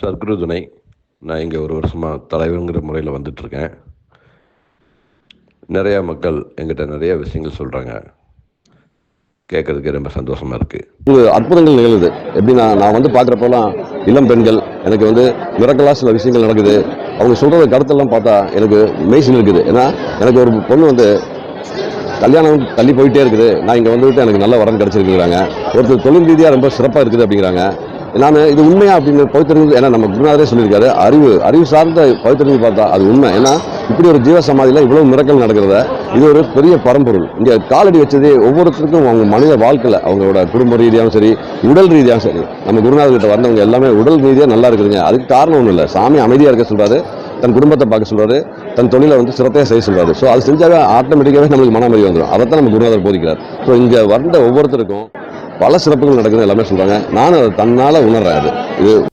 சர்க்குரு துணை நான் இங்கே ஒரு வருஷமாக தலைவருங்கிற முறையில் வந்துட்டுருக்கேன். நிறையா மக்கள் எங்கிட்ட நிறைய விஷயங்கள் சொல்கிறாங்க கேட்குறதுக்கு ரொம்ப சந்தோஷமாக இருக்குது இது அற்புதங்கள் நிகழுது எப்படின்னா நான் வந்து பார்க்குறப்பெல்லாம் இளம் பெண்கள் எனக்கு வந்து மிரக்கலாக சில விஷயங்கள் நடக்குது. அவங்க சொல்கிற கருத்தெல்லாம் பார்த்தா எனக்கு மெய்சில் இருக்குது. ஏன்னா எனக்கு ஒரு பொண்ணு வந்து கல்யாணம் தள்ளி போயிட்டே இருக்குது. நான் இங்கே வந்துவிட்டு எனக்கு நல்ல வரம் கிடச்சிருக்குறாங்க ஒருத்தர் தொழில் ரீதியாக ரொம்ப சிறப்பாக இருக்குது அப்படிங்கிறாங்க. நான் இது உண்மையா அப்படின்னு பவித்திரங்கள் ஏன்னா நம்ம குருநாதரே சொல்லியிருக்காரு. அறிவு அறிவு சார்ந்த பவித்திரங்கள் பார்த்தா அது உண்மை. ஏன்னா இப்படி ஒரு ஜீவ சமாதியில் இவ்வளவு மிரக்கல் நடக்கிறத இது ஒரு பெரிய பரம்பொருள். இங்கே காலடி வச்சது ஒவ்வொருத்தருக்கும் அவங்க மனித வாழ்க்கையில் அவங்களோட குடும்ப ரீதியாகவும் சரி உடல் ரீதியாகவும் சரி நம்ம குருநாதர்கிட்ட வந்தவங்க எல்லாமே உடல் ரீதியாக நல்லா இருக்குதுங்க. அதுக்கு காரணம் ஒன்றும் இல்லை. சாமி அமைதியாக இருக்க சொல்கிறாரு தன் குடும்பத்தை பார்க்க சொல்கிறாரு தன் தொழிலை வந்து சிரத்தையாக செய்ய சொல்கிறாரு ஸோ அது செஞ்சாவே ஆட்டோமேட்டிக்காகவே நம்மளுக்கு மன அமைதி வந்துடும் அதை தான் நம்ம குருநாதர் போதிக்கிறார். ஸோ இங்கே வந்த ஒவ்வொருத்தருக்கும் பல சிறப்புகள் நடக்குதுன்னு எல்லாமே சொல்றாங்க. நானும் அதை தன்னால் உணர்றேன் அது. இது